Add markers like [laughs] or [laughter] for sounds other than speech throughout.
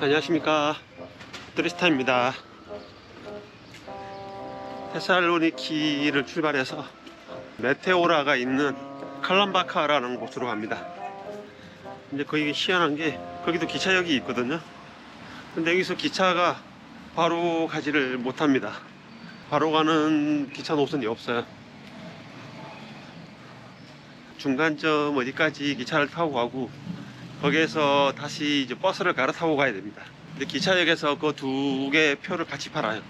안녕하십니까. 드리스타입니다. 테살로니키를 출발해서 메테오라가 있는 칼람바카라는 곳으로 갑니다. 이제 거기 희한한 게 거기도 기차역이 있거든요. 근데 여기서 기차가 바로 가지를 못합니다. 바로 가는 기차 노선이 없어요 중간점 어디까지 기차를 타고 가고 거기에서 다시 이제 버스를 갈아타고 가야 됩니다. 근데 기차역에서 그 두 개의 표를 같이 팔아요.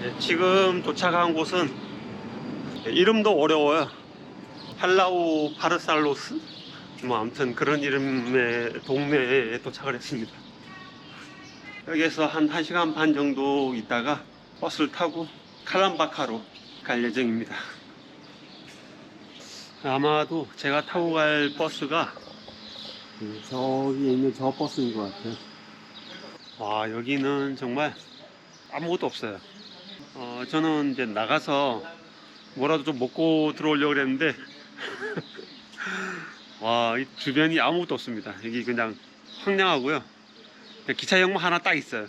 네, 지금 도착한 곳은 이름도 어려워요. 팔라우 파르살로스? 뭐 아무튼 그런 이름의 동네에 도착을 했습니다. 여기에서 한 1시간 반 정도 있다가 버스를 타고 칼람바카로 갈 예정입니다. 아마도 제가 타고 갈 버스가 그 저기 있는 저 버스인 것 같아요. 와 여기는 정말 아무것도 없어요. 어, 저는 이제 나가서 뭐라도 좀 먹고 들어오려고 그랬는데 [laughs] 와, 이 주변이 아무것도 없습니다. 여기 그냥 황량하고요. 그냥 기차역만 하나 딱 있어요.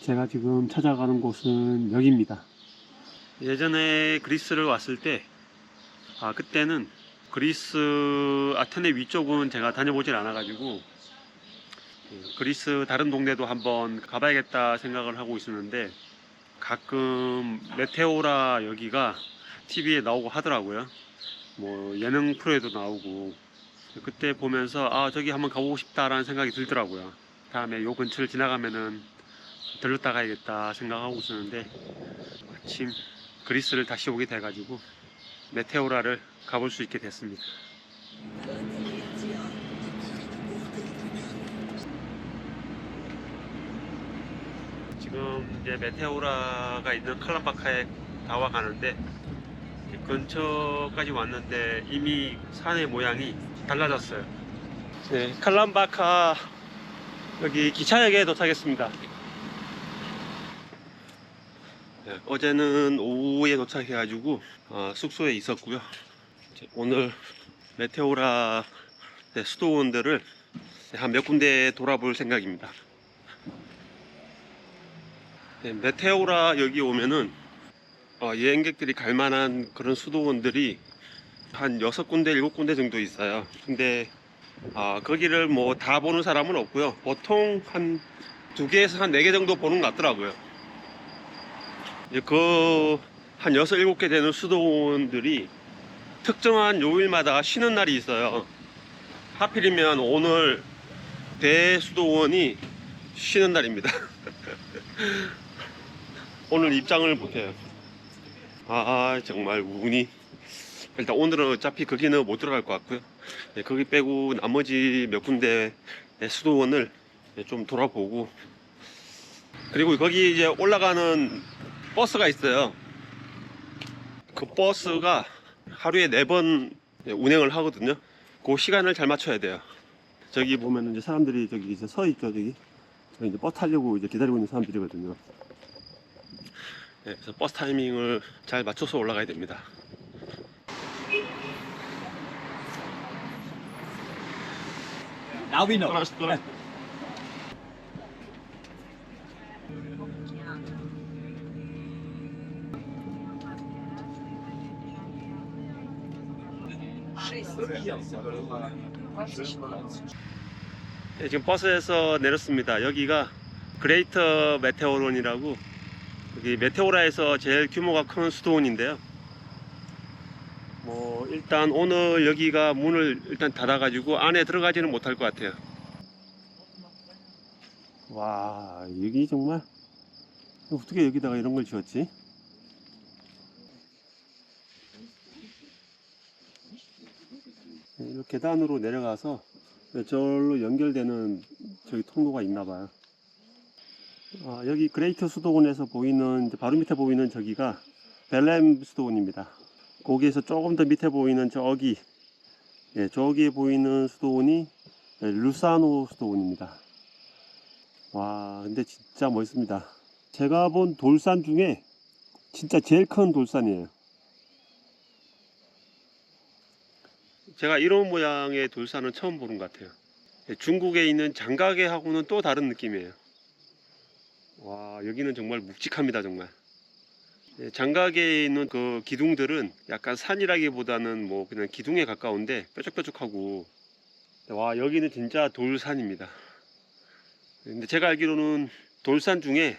제가 지금 찾아가는 곳은 여기입니다. 예전에 그리스를 왔을 때, 아, 그때는 그리스 아테네 위쪽은 제가 다녀보질 않아가지고, 그 그리스 다른 동네도 한번 가봐야겠다 생각을 하고 있었는데, 가끔 메테오라 여기가 TV에 나오고 하더라고요. 뭐 예능 프로에도 나오고 그때 보면서 아 저기 한번 가보고 싶다라는 생각이 들더라고요. 다음에 요 근처를 지나가면은 들렀다 가야겠다 생각하고 있었는데 마침 그리스를 다시 오게 돼가지고 메테오라를 가볼 수 있게 됐습니다. 지금 이제 메테오라가 있는 칼람바카에 다와 가는데 근처까지 왔는데 이미 산의 모양이 달라졌어요. 네, 칼람바카 여기 기차역에 도착했습니다. 네, 어제는 오후에 도착해가지고 어, 숙소에 있었고요. 오늘 메테오라 네, 수도원들을 한 몇 군데 돌아볼 생각입니다. 네, 메테오라 여기 오면은 어, 여행객들이 갈 만한 그런 수도원들이 한 여섯 군데, 일곱 군데 정도 있어요. 근데 아, 거기를 뭐 다 보는 사람은 없고요. 보통 한 두 개에서 한 네 개 정도 보는 것 같더라고요. 그한 여섯, 일곱 개 되는 수도원들이 특정한 요일마다 쉬는 날이 있어요. 하필이면 오늘 대수도원이 쉬는 날입니다. [laughs] 오늘 입장을 못해요. 아 정말 운이 일단 오늘은 어차피 거기는 못 들어갈 것 같고요. 네, 거기 빼고 나머지 몇 군데 수도원을 네, 좀 돌아보고 그리고 거기 이제 올라가는 버스가 있어요. 그 버스가 하루에 네 번 운행을 하거든요. 그 시간을 잘 맞춰야 돼요. 저기 보면 이제 사람들이 저기 이제 서 있죠, 저기. 저기 이제 버스 타려고 이제 기다리고 있는 사람들이거든요. 네, 그래서 버스 타이밍을 잘 맞춰서 올라가야 됩니다. Now we know. 네, 지금 버스에서 내렸습니다. 여기가 그레이터 메테오론이라고 여기 메테오라에서 제일 규모가 큰 수도원인데요. 뭐 일단 오늘 여기가 문을 일단 닫아가지고 안에 들어가지는 못할 것 같아요. 와 여기 정말 어떻게 여기다가 이런 걸 지었지? 네, 이렇게 계단으로 내려가서 저로 연결되는 저기 통로가 있나 봐요. 아, 여기 그레이트 수도원에서 보이는 바로 밑에 보이는 저기가 벨렘 수도원입니다. 거기에서 조금 더 밑에 보이는 저기 예, 저기에 보이는 수도원이 예, 루사노 수도원입니다. 와 근데 진짜 멋있습니다. 제가 본 돌산 중에 진짜 제일 큰 돌산이에요. 제가 이런 모양의 돌산은 처음 보는 것 같아요. 예, 중국에 있는 장가게하고는 또 다른 느낌이에요. 와 여기는 정말 묵직합니다 정말. 예, 장가게에 있는 그 기둥들은 약간 산이라기보다는 뭐 그냥 기둥에 가까운데 뾰족뾰족하고 와 여기는 진짜 돌산입니다. 근데 제가 알기로는 돌산 중에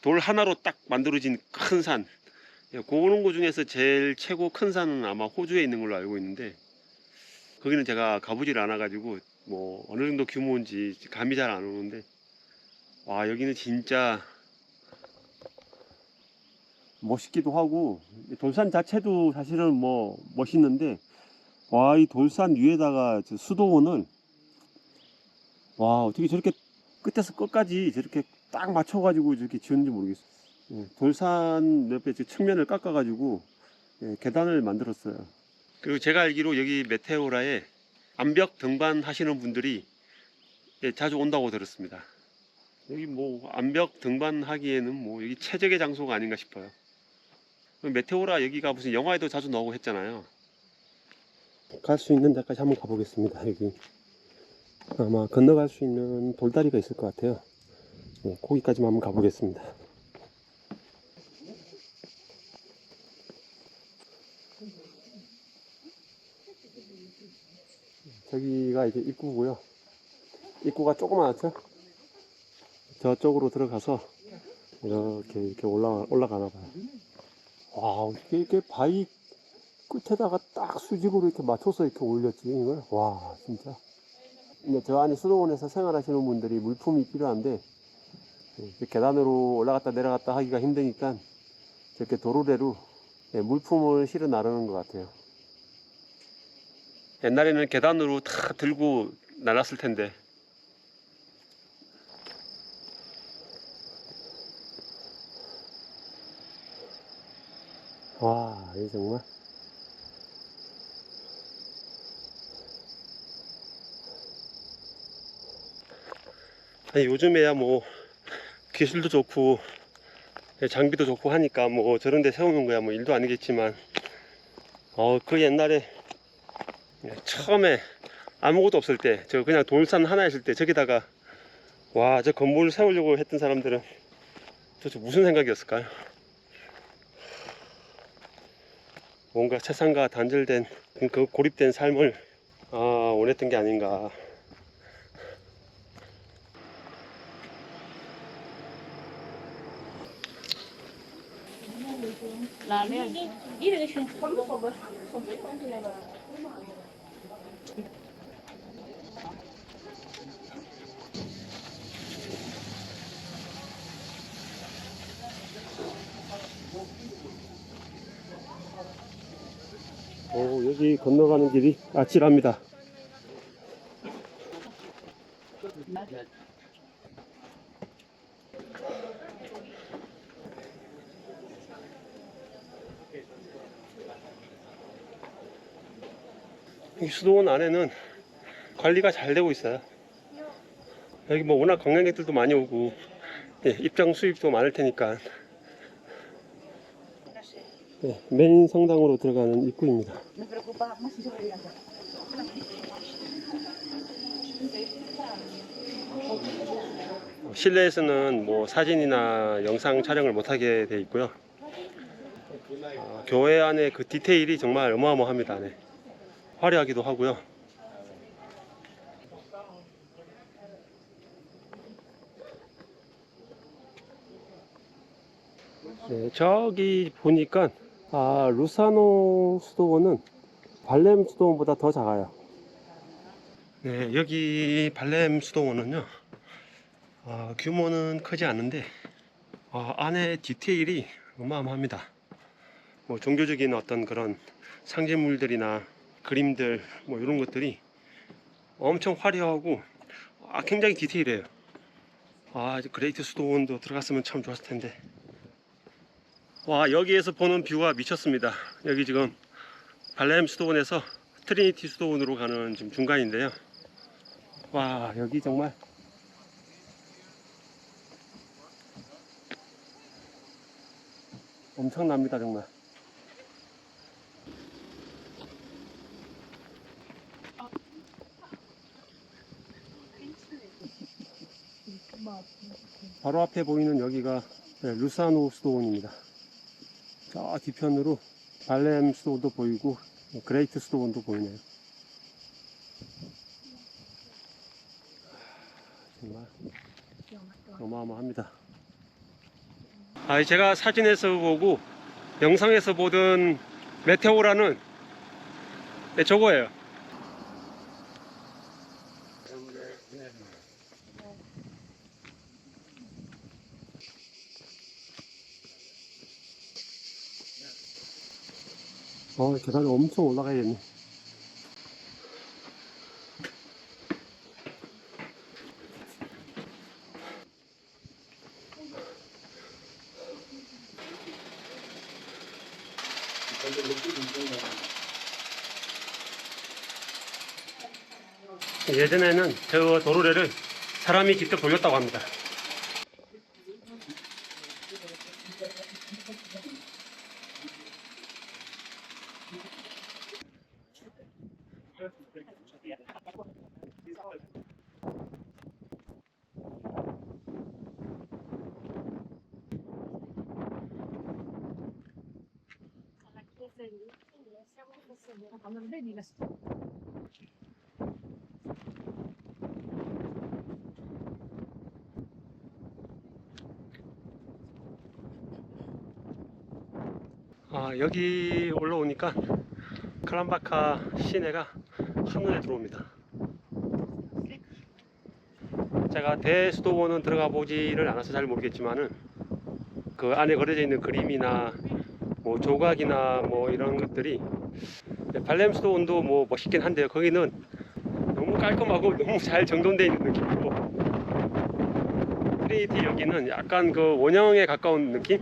돌 하나로 딱 만들어진 큰 산, 예, 그런 거 중에서 제일 최고 큰 산은 아마 호주에 있는 걸로 알고 있는데 거기는 제가 가보질 않아 가지고 뭐 어느 정도 규모인지 감이 잘 안 오는데 와 여기는 진짜 멋있기도 하고 돌산 자체도 사실은 뭐 멋있는데 와 이 돌산 위에다가 저 수도원을 와 어떻게 저렇게 끝에서 끝까지 저렇게 딱 맞춰 가지고 저렇게 지었는지 모르겠어요. 예, 돌산 옆에 저 측면을 깎아 가지고 예, 계단을 만들었어요. 그리고 제가 알기로 여기 메테오라에 암벽 등반 하시는 분들이 예, 자주 온다고 들었습니다. 여기 뭐 암벽 등반하기에는 뭐 여기 최적의 장소가 아닌가 싶어요. 메테오라 여기가 무슨 영화에도 자주 나오고 했잖아요. 갈 수 있는 데까지 한번 가보겠습니다. 여기 아마 건너갈 수 있는 돌다리가 있을 것 같아요. 네, 거기까지만 한번 가보겠습니다. 저기가 이제 입구고요. 입구가 조그맣죠? 저쪽으로 들어가서 이렇게 이렇게 올라 올라가나 봐요. 와, 이게, 이게 바위 끝에다가 딱 수직으로 이렇게 맞춰서 이렇게 올렸지, 이걸. 와, 진짜. 근데 저 안에 수도원에서 생활하시는 분들이 물품이 필요한데, 이렇게 계단으로 올라갔다 내려갔다 하기가 힘드니까, 저렇게 도로대로 예, 물품을 실어 나르는 것 같아요. 옛날에는 계단으로 다 들고 날았을 텐데, 와, 이 정말. 아니, 요즘에야 뭐 기술도 좋고 예, 장비도 좋고 하니까 뭐 저런 데 세우는 거야 뭐 일도 아니겠지만 어, 그 옛날에 예, 처음에 아무것도 없을 때 저 그냥 돌산 하나 있을 때 저기다가 와 저 건물 세우려고 했던 사람들은 도대체 무슨 생각이었을까요? 뭔가 세상과 단절된 그 고립된 삶을 아, 원했던 게 아닌가. 라면 이렇게 좀 오, 여기 건너가는 길이 아찔합니다. 이 수도원 안에는 관리가 잘 되고 있어요. 여기 뭐 워낙 관광객들도 많이 오고 예, 입장 수입도 많을 테니까 예, 메인 성당으로 들어가는 입구입니다. Se 실내에서는 뭐 사진이나 영상 촬영을 못하게 돼 있고요. 어, 교회 안에 그 디테일이 정말 어마어마합니다. 네. 화려하기도 하고요. 네, 저기 보니까 아, 루사노 수도원은 발렘 수도원보다 더 작아요. 네, 여기 발렘 수도원은요. 아, 규모는 크지 않은데 아, 안에 디테일이 어마어마합니다. 뭐 종교적인 어떤 그런 상징물들이나 그림들 뭐 이런 것들이 엄청 화려하고 아, 굉장히 디테일해요. 아, 그레이트 수도원도 들어갔으면 참 좋았을 텐데. 와, 여기에서 보는 뷰가 미쳤습니다. 여기 지금 발렘 수도원에서 트리니티 수도원으로 가는 지금 중간인데요. 와 여기 정말 엄청납니다 정말. 바로 앞에 보이는 여기가 네, 루사노 수도원입니다. 저 뒤편으로 발렘 수도원도 보이고 그레이트 수도원도 보이네요. 정말 어마어마합니다. 아, 제가 사진에서 보고 영상에서 보던 메테오라는 네, 저거예요. 어, 계단 엄청 올라가야겠네. 예전에는 저 도로래를 사람이 직접 돌렸다고 합니다. 아, 여기 올라오니까 클람바카 시내가 한눈에 들어옵니다. 제가 대수도원은 들어가 보지를 않아서 잘 모르겠지만은 그 안에 그려져 있는 그림이나 뭐 조각이나 뭐 이런 것들이 발렘 수도원도 뭐 멋있긴 한데요. 거기는 너무 깔끔하고 너무 잘 정돈되어 있는 느낌이고 트리니티 여기는 약간 그 원형에 가까운 느낌?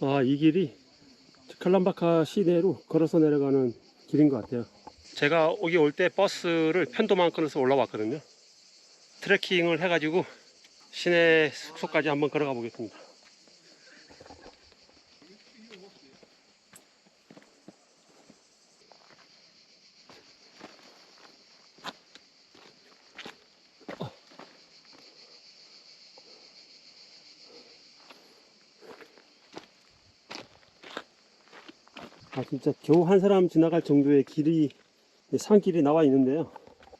아, 이 길이 칼람바카 시내로 걸어서 내려가는 길인 것 같아요. 제가 여기 올 때 버스를 편도만 끊어서 올라왔거든요. 트레킹을 해가지고 시내 숙소까지 한번 걸어가 보겠습니다. 아 진짜 겨우 한 사람 지나갈 정도의 길이 산길이 나와 있는데요.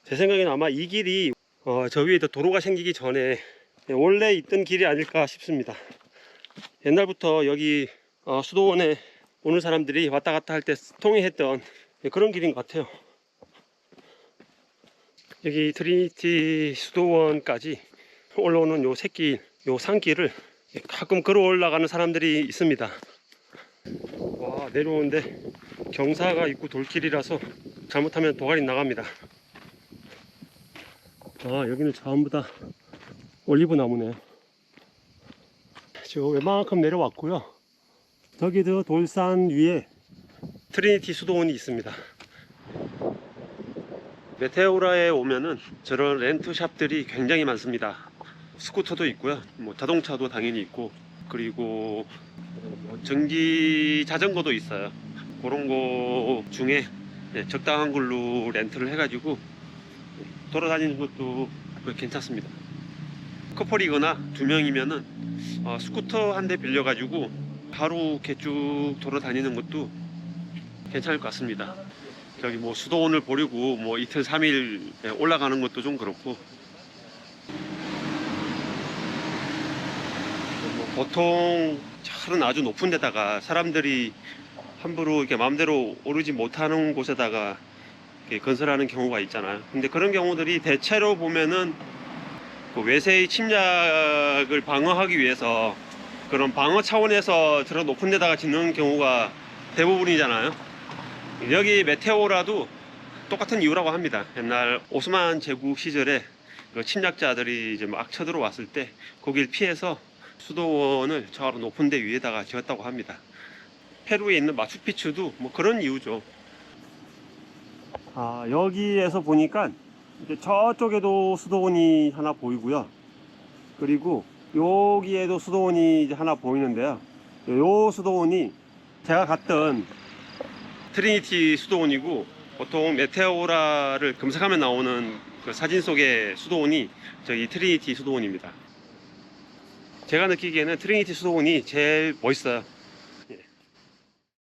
제 생각에는 아마 이 길이 어, 저 위에 도로가 생기기 전에 원래 있던 길이 아닐까 싶습니다. 옛날부터 여기 어, 수도원에 오는 사람들이 왔다 갔다 할 때 통행했던 그런 길인 것 같아요. 여기 트리니티 수도원까지 올라오는 요 새길, 요 산길을 가끔 걸어 올라가는 사람들이 있습니다. 와 내려오는데 경사가 있고 돌길이라서 잘못하면 도가니 나갑니다. 아 여기는 전부 다 올리브 나무네요 지금 웬만큼 내려왔고요. 저기 저 돌산 위에 트리니티 수도원이 있습니다. 메테오라에 오면은 저런 렌트샵들이 굉장히 많습니다. 스쿠터도 있고요. 뭐 자동차도 당연히 있고 그리고 뭐 전기 자전거도 있어요. 그런 거 중에 네, 적당한 걸로 렌트를 해가지고 돌아다니는 것도 괜찮습니다. 커플이거나 두 명이면은 어, 스쿠터 한 대 빌려가지고 하루 이렇게 쭉 돌아다니는 것도 괜찮을 것 같습니다. 저기 뭐 수도원을 보려고 뭐 이틀 삼일 올라가는 것도 좀 그렇고 보통 철은 아주 높은 데다가 사람들이 함부로 이렇게 마음대로 오르지 못하는 곳에다가 건설하는 경우가 있잖아요. 근데 그런 경우들이 대체로 보면은 그 외세의 침략을 방어하기 위해서 그런 방어 차원에서 저런 높은 데다가 짓는 경우가 대부분이잖아요. 여기 메테오라도 똑같은 이유라고 합니다. 옛날 오스만 제국 시절에 그 침략자들이 이제 막 쳐들어왔을 때 거길 피해서 수도원을 저 높은 데 위에다가 지었다고 합니다. 페루에 있는 마추픽추도 뭐 그런 이유죠. 아, 여기에서 보니까 이제 저쪽에도 수도원이 하나 보이고요. 그리고 여기에도 수도원이 이제 하나 보이는데요. 요 수도원이 제가 갔던 트리니티 수도원이고 보통 메테오라를 검색하면 나오는 그 사진 속의 수도원이 저기 트리니티 수도원입니다. 제가 느끼기에는 트리니티 수도원이 제일 멋있어요.